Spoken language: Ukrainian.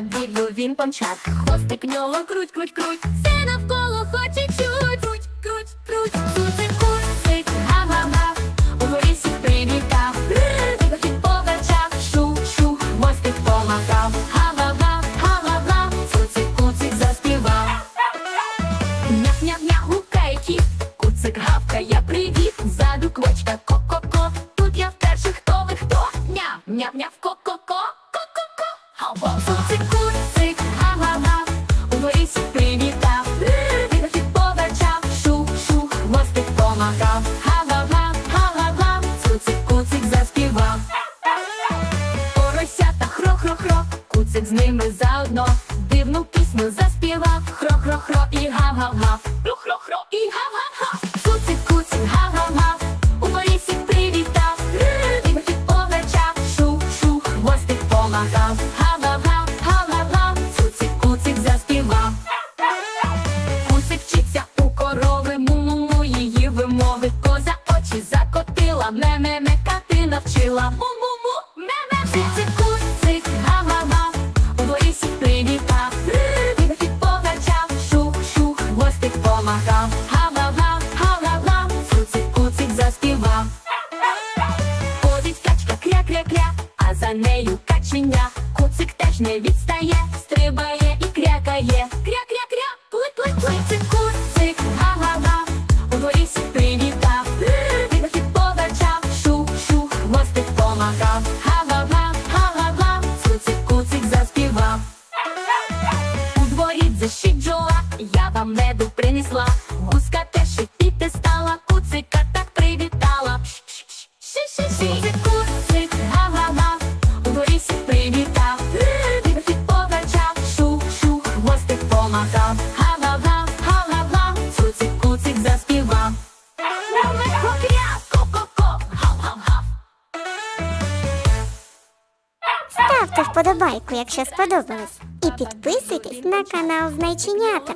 бігу він помчав. Хвостик нього круть, круть, круть. Все навколо хоче чуть. Круть, круть, круть. Цуцик, куцик, гав-гав-гав. У лісі привітав. Побачав. Шу, шу, хвостик помахав. Гав-гав-гав, куцик заспівав. Няв-няв-няв гукає кіт, куцик гавкає привіт, ззаду квочка ко-ко-ко, тут я вперше хто ви хто? Няв, няв-няв гав Цуцик, куцик, гав-гав-гав, у лісі привітав, Бігав побачав, шух-шух, хвостик помахав, гав-гав-гав, цуцик, куцик заспівав. Поросята хро-хро-хро, куцик з ними заодно. Дивну пісню заспівав, ме-ме-ме, кати навчила. Му-му-му, ме-ме-ме. Цуцик, куцик, гав-гав-гав, у лісі привітав. Біготів побачав, шу-шу, хвостик помахав. Гав-гав-гав, гав-гав-гав, цуцик, куцик заспівав. Ходить качка кря-кря-кря, а за нею каченя. Куцик теж не відстає, стрибає і крякає. Кря-кря-кря, плик-плик-плик. Цик, я вам не принесла. Вподобайку, якщо сподобалось. І підписуйтесь на канал Знайченята.